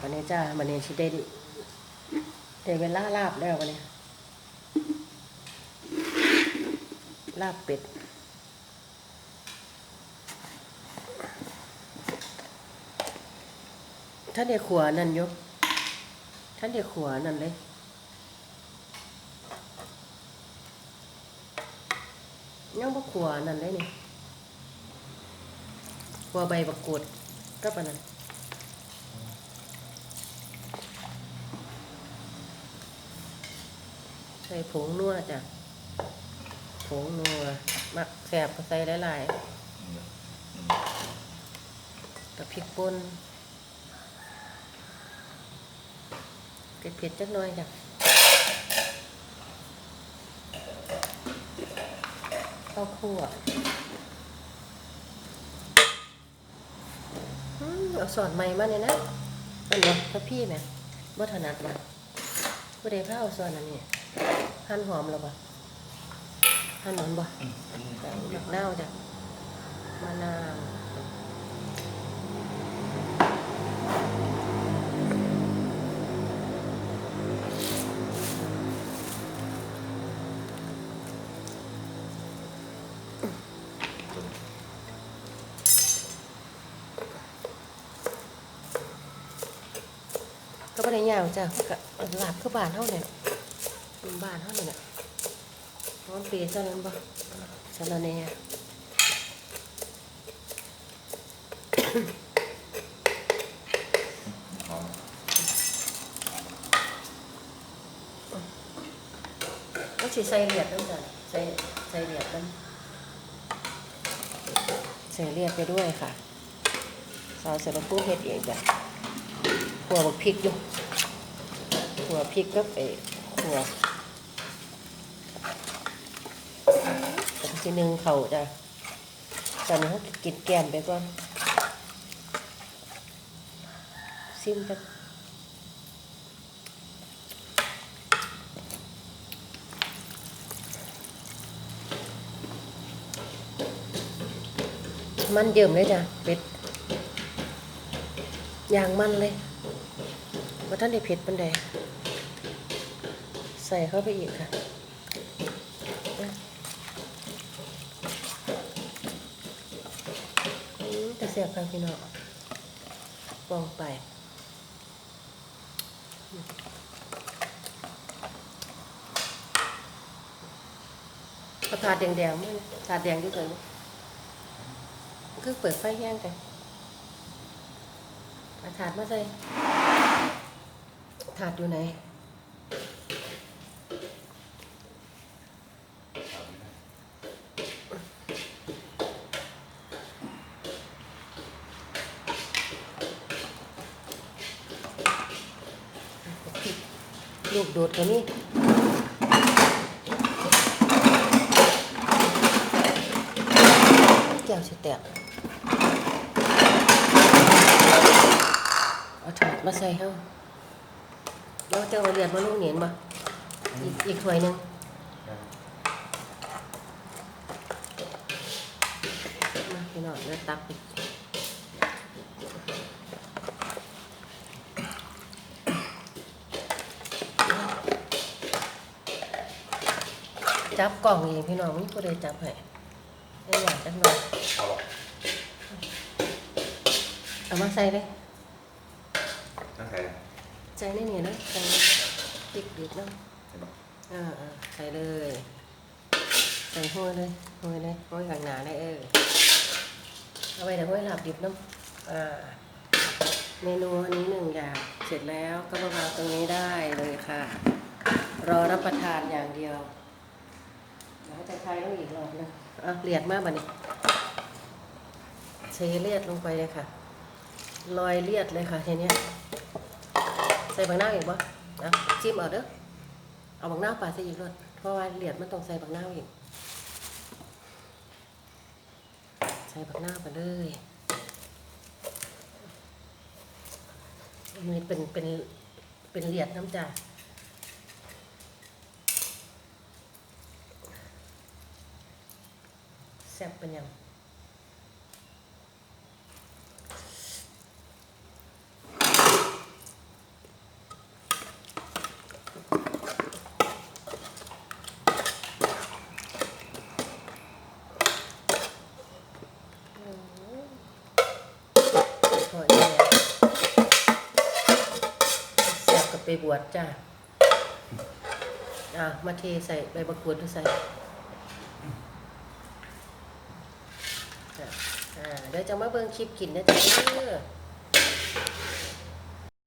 วันนี้จ้าวันนี้ชิได้ได้เวลาลาบแล้ววันนี้ลาบเป็ดท่านเดียขวานั่นยกท่านเดียขวานั่นเลยยังบ่ขวานั่นเลยนี่ขวาใบบักกูดกับอันนั้น ใส่ผงนัวจ้ะ ผงนัวมักแสบก็ใส่หลายๆกับพริกป่นเผ็ดๆจักหน่อยจ้ะข้าวคั่วเอาสอนใหม่มาเนี่ยนะมันบอกพระพี่แม่บ่ถนัดนะบ่ได้พาเอาสอนอันนี้ หั่นหอมแล้วบ่หั่นหอมบ่แต่มะนาจ้ะมะนาวก็บ่ได้ยาวจ้ะก็ลาบคือบ้านเฮาเนี่ย บ้านเฮานี่แหละหอมเปรี้ยซะนั้นบ่สะระแน่หอมก็สิใส่เลียดนั่นจ้ะใส่ใส่เลียดนั่นใส่เลียดไปด้วยค่ะซอสเสร็จแล้วปรุงเฮ็ดเองจ้ะหัวบักพริกอยู่หัวพริกกับเอ้หัวแต่ ทีหนึ่งเขาจ้ะตอนนี้เขากินแกมไปก่อนซิมกันมันเยิ่มเลยจ้ะเป็ดอย่างมันเลยว่าท่านได้เผ็ดปันใดใส่เข้าไปอีกค่ะอืมแต่ เสียบค่ะพี่น้องปองไปเอาถาดแดงๆมั้ยถาดแดงอยู่เกินคือเปิดไฟแห้งกันถาดมาใส่ถาดอยู่ไหน ลูกโดดตัวนี้แก้วสิแตกเอาถาดมาใส่เฮาเราจะเอาเหรียญมาลูกเหนียนบ่อีกอีกถ้วยหนึงมาพี่น้องเลือตักอีก จับกล่องเองพี่น้องมันก็เลยจับให้ให้อยากจักหน่อยเอาหรอเอามาใส่เลยตั้งแต่ใส่ในนี่นะใส่ดิกดิกๆเนาะใช่ปะอ่าอ่าใส่เลยใส่ห้วยเลยห้วยเลยห้วยข้างหน้าเลยเออเอาไปเดี๋ยวห้วยหลับดิบน้ำอ่าเมนูอันนี้หนึ่งอย่างเสร็จแล้วก็มาวางตรงนี้ได้เลยค่ะ รอรับประทานอย่างเดียว เดี๋ยวใจะใช้ต้องอีกรอบนึงอะเลียดมากบัดนี้เทเลียดลงไปเลยค่ะ ลอยเลียดเลยค่ะทีนี้ใส่บางหน้าอีกบ่นะจิ้มเอาเด้อ เอาบางหน้าปาดใส่อีกรถเพราะว่าเลียดมันต้องใส่บางหน้าอีก ใส่บางหน้าไปเลยอันนี้เป็นเป็นเป็นเลียดน้ำจ่า ซ่บเป็นยังไปบวชจ้า อะ มาเทใส่ใบมะกรูดด้วยใส่ อ่าเดี๋ยวจะมาเบิ่งคลิปกินนะจ๊ะเด้อ